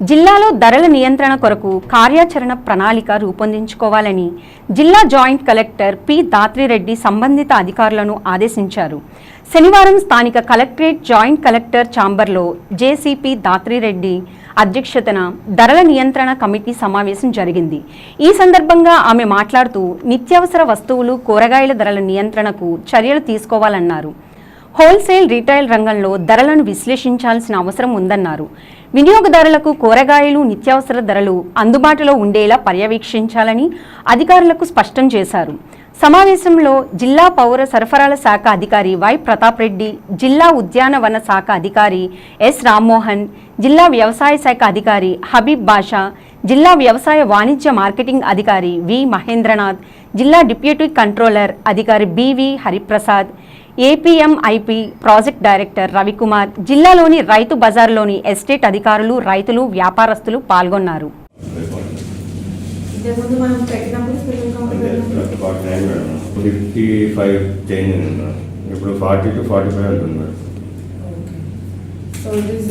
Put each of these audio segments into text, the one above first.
జిల్లాలో ధరల నియంత్రణ కొరకు కార్యాచరణ ప్రణాళిక రూపొందించుకోవాలని జిల్లా జాయింట్ కలెక్టర్ పి దాత్రిరెడ్డి సంబంధిత అధికారులను ఆదేశించారు. శనివారం స్థానిక కలెక్టరేట్ జాయింట్ కలెక్టర్ ఛాంబర్లో జేసీపీ దాత్రిరెడ్డి అధ్యక్షతన ధరల నియంత్రణ కమిటీ సమావేశం జరిగింది. ఈ సందర్భంగా ఆమె మాట్లాడుతూ నిత్యావసర వస్తువులు కూరగాయల ధరల నియంత్రణకు చర్యలు తీసుకోవాలన్నారు. హోల్సేల్ రీటైల్ రంగంలో ధరలను విశ్లేషించాల్సిన అవసరం ఉందన్నారు. వినియోగదారులకు కూరగాయలు నిత్యావసర ధరలు అందుబాటులో ఉండేలా పర్యవేక్షించాలని అధికారులకు స్పష్టం చేశారు. సమావేశంలో జిల్లా పౌర సరఫరాల శాఖ అధికారి వై ప్రతాప్ రెడ్డి జిల్లా ఉద్యానవన శాఖ అధికారి ఎస్ రామ్మోహన్ జిల్లా వ్యవసాయ శాఖ అధికారి హబీబ్ బాషా జిల్లా వ్యవసాయ వాణిజ్య మార్కెటింగ్ అధికారి వి మహేంద్రనాథ్ జిల్లా డిప్యూటీ కంట్రోలర్ అధికారి BV Hariprasad APMIP project director Ravikumar జిల్లాలోని రైతు బజార్లోని ఎస్టేట్ అధికారులు రైతులు వ్యాపారస్తులు పాల్గొన్నారు. ఇప్పుడు forty to forty five so it is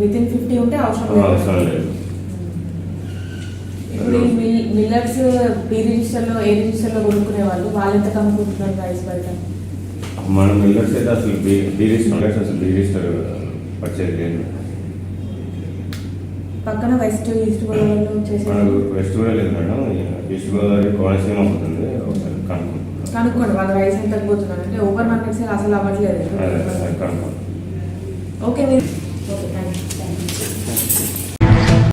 with in fifty ఉంటే అవసరం లేదు. మిల్లర్స్ బి రిజిస్టర్లో ఏ రిజిస్టర్లో కొనుక్కునే వాళ్ళు? వాళ్ళు ఎంత కనుక్కుంటున్నారు ప్రైస్ బయట మనం మిల్లర్స్ అయితే అసలు బీ మిల్లర్స్ అసలు బీరిస్టర్ పర్చేజ్ లేదు పక్కన వెస్ట్ ఈస్ట్ గోదావరిలో చేసే మనకు వెస్ట్ కూడా లేదు మేడం. ఈస్ట్ గోదావరి కోనసీమ అవుతుంది ఒకసారి కనుక్కుంటున్నాం కనుక్కోండి వాళ్ళ రైస్ ఎంత తగ్గిపోతున్నారు అంటే ఓపెన్ మార్కెట్ సేల్ అసలు అవ్వట్లేదు కనుక్కుంటాం ఓకే మీరు